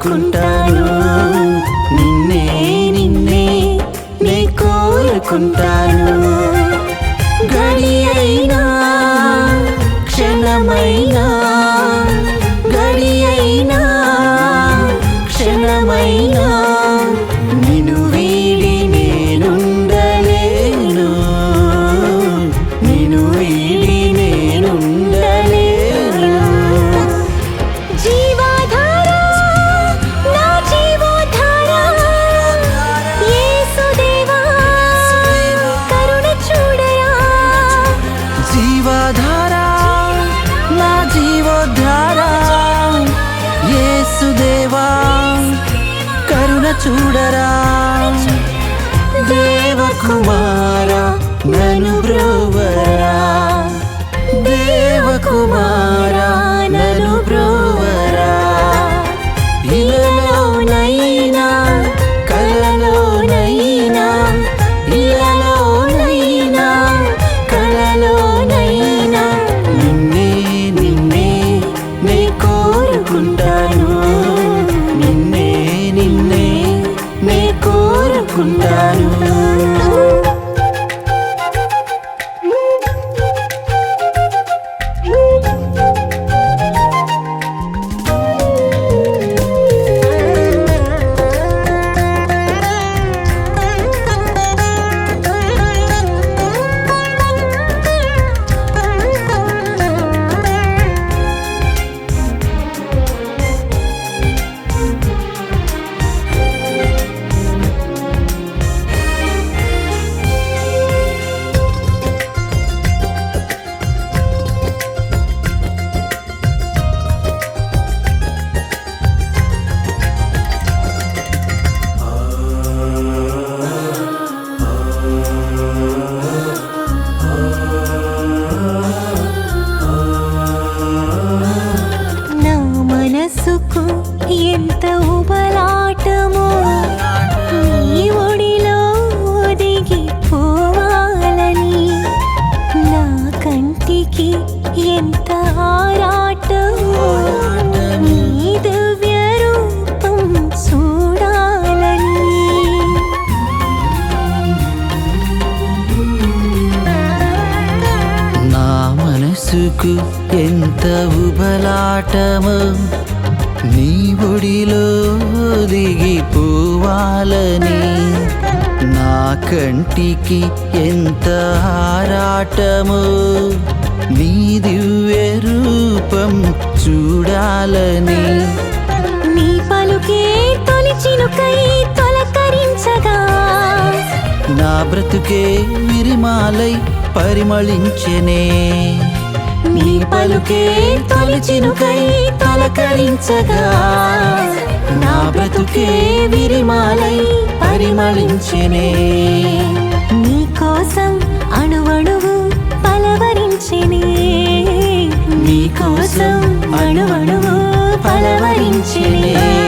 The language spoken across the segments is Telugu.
కోరుకుంటాను. నిన్నే నిన్నే నే కోరుకుంటాను. గడి అయినా క్షణమైనా గడి అయినా క్షణమైనా చూడరా దేవకుమార నను బ్రో ఉబలాటము నీ ఒడిలో దిగిపోవాలని నా కంటికి ఎంత ఆరాటము. నీ దివ్య రూపం చూడాలని నీ పలుకే తొలిచినుకై తొలకరించగా. నా బ్రతుకే విరిమాలై పరిమళించెనే. నీ పలుకే తొలిచినుకై తలకరించగా. నా బ్రతుకే విరిమాలై పరిమళించెనే. నీ కోసం అణువణువు పలవరించెనే. నీ కోసం అణువణువు పలవరించెనే.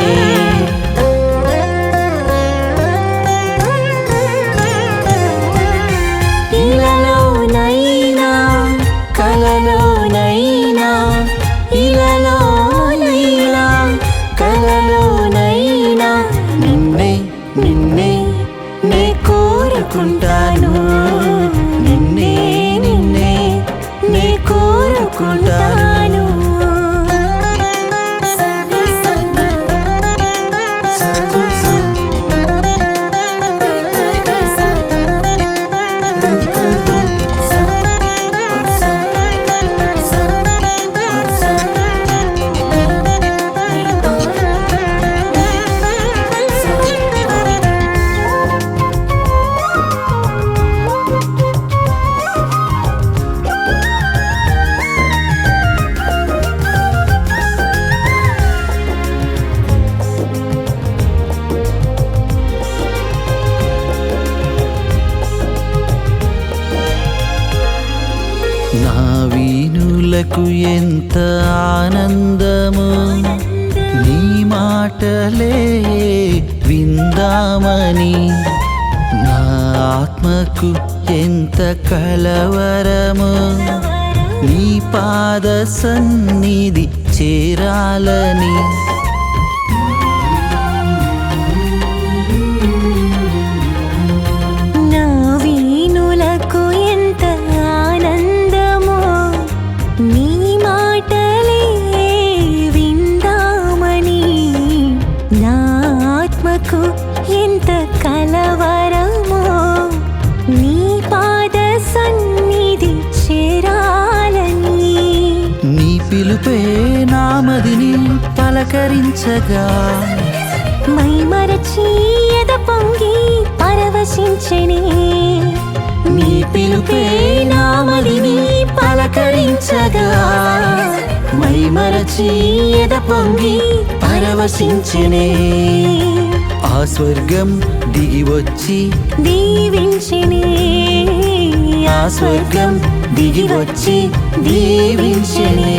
కన్నులకు ఎంత ఆనందము. నీ మాటలే విందామని నా ఆత్మకు ఎంత కలవరము. నీ పాద సన్నిధి చేరాలని పలకరించగా మైమరచి ఎద పొంగి పరవశించనే. నీ పిలుపే నామదిని పలకరించగా. మైమరచి ఎద పొంగి పరవశించనే. ఆ స్వర్గం దిగి వచ్చి దీవించనే. ఆ స్వర్గం దిగి వచ్చి దీవించనే.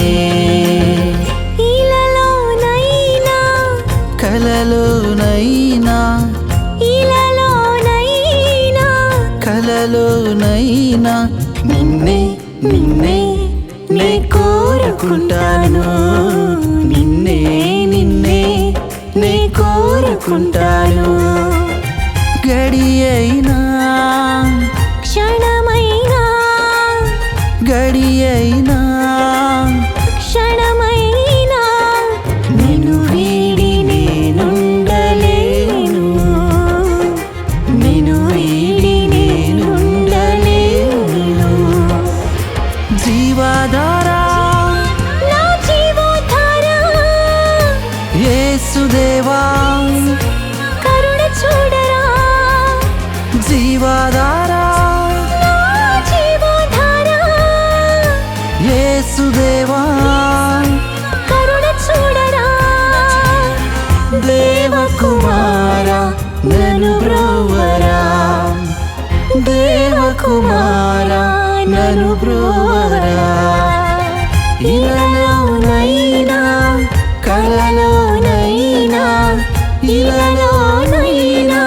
కలలోనైనా ఇలలోనైనా కలలోనైనా నిన్నే నిన్నే నే కోరుకుంటాను. నిన్నే నిన్నే నే కోరుకుంటాను. గడి దేవకుమార నను బ్రోవరా. ఇలలోనైనా కలలోనైనా ఇలలోనైనా.